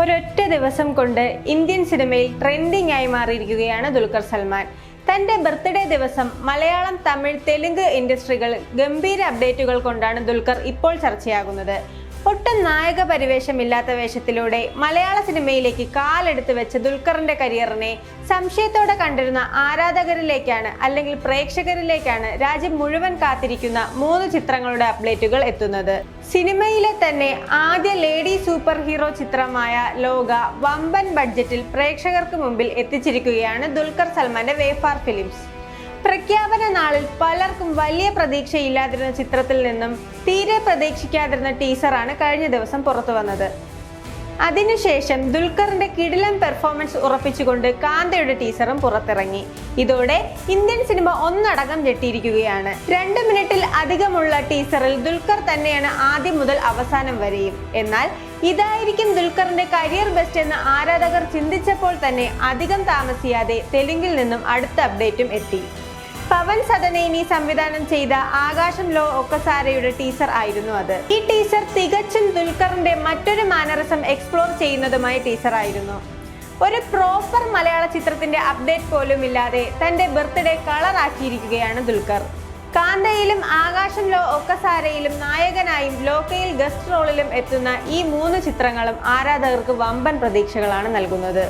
ഒരൊറ്റ ദിവസം കൊണ്ട് ഇന്ത്യൻ സിനിമയിൽ ട്രെൻഡിംഗ് ആയി മാറിയിരിക്കുകയാണ് ദുൽഖർ സൽമാൻ. തന്റെ ബർത്ത്ഡേ ദിവസം മലയാളം തമിഴ് തെലുങ്ക് ഇൻഡസ്ട്രികൾ ഗംഭീര അപ്ഡേറ്റുകൾ കൊണ്ടാണ് ദുൽഖർ ഇപ്പോൾ ചർച്ചയാകുന്നത്. ഒട്ടും നായക പരിവേഷമില്ലാത്ത വേഷത്തിലൂടെ മലയാള സിനിമയിലേക്ക് കാലെടുത്ത് വെച്ച ദുൽഖറിന്റെ കരിയറിനെ സംശയത്തോടെ കണ്ടിരുന്ന ആരാധകരിലേക്കാണ് അല്ലെങ്കിൽ പ്രേക്ഷകരിലേക്കാണ് രാജ്യം മുഴുവൻ കാത്തിരിക്കുന്ന മൂന്ന് ചിത്രങ്ങളുടെ അപ്ഡേറ്റുകൾ എത്തുന്നത്. സിനിമയിലെ തന്നെ ആദ്യ ലേഡി സൂപ്പർ ഹീറോ ചിത്രമായ ലോക വമ്പൻ ബഡ്ജറ്റിൽ പ്രേക്ഷകർക്ക് മുമ്പിൽ എത്തിച്ചിരിക്കുകയാണ് ദുൽഖർ സൽമാന്റെ വേഫാർ ഫിലിംസ്. പ്രഖ്യാപന നാളിൽ പലർക്കും വലിയ പ്രതീക്ഷയില്ലാതിരുന്ന ചിത്രത്തിൽ നിന്നും തീരെ പ്രതീക്ഷിക്കാതിരുന്ന ടീസറാണ് കഴിഞ്ഞ ദിവസം പുറത്തു വന്നത്. അതിനുശേഷം ദുൽഖറിന്റെ കിടിലൻ പെർഫോമൻസ് ഉറപ്പിച്ചുകൊണ്ട് കാന്തയുടെ ടീസറും പുറത്തിറങ്ങി. ഇതോടെ ഇന്ത്യൻ സിനിമ ഒന്നടങ്കം ഞെട്ടിയിരിക്കുകയാണ്. രണ്ട് മിനിറ്റിൽ അധികമുള്ള ടീസറിൽ ദുൽഖർ തന്നെയാണ് ആദ്യം മുതൽ അവസാനം വരെയും. എന്നാൽ ഇതായിരിക്കും ദുൽഖറിന്റെ കരിയർ ബെസ്റ്റ് എന്ന് ആരാധകർ ചിന്തിച്ചപ്പോൾ തന്നെ അധികം താമസിയാതെ തെലുങ്കിൽ നിന്നും അടുത്ത അപ്ഡേറ്റും എത്തി. പവൻ സദനേനി സംവിധാനം ചെയ്ത ആകാശം ലോ ഒക്കസാരയുടെ ടീസർ ആയിരുന്നു അത്. ഈ ടീസർ തികച്ചും ദുൽഖറിന്റെ മറ്റൊരു മാനറിസം എക്സ്പ്ലോർ ചെയ്യുന്നതുമായ ടീസർ ആയിരുന്നു. ഒരു പ്രോപ്പർ മലയാള ചിത്രത്തിന്റെ അപ്ഡേറ്റ് പോലും ഇല്ലാതെ തന്റെ ബർത്ത്ഡേ കളർ ആക്കിയിരിക്കുകയാണ് ദുൽഖർ. കാന്തയിലും ആകാശം ലോ ഒക്കസാരയിലും നായകനായും ലോക്കയിൽ ഗസ്റ്റ് റോളിലും എത്തുന്ന ഈ മൂന്ന് ചിത്രങ്ങളും ആരാധകർക്ക് വമ്പൻ പ്രതീക്ഷകളാണ് നൽകുന്നത്.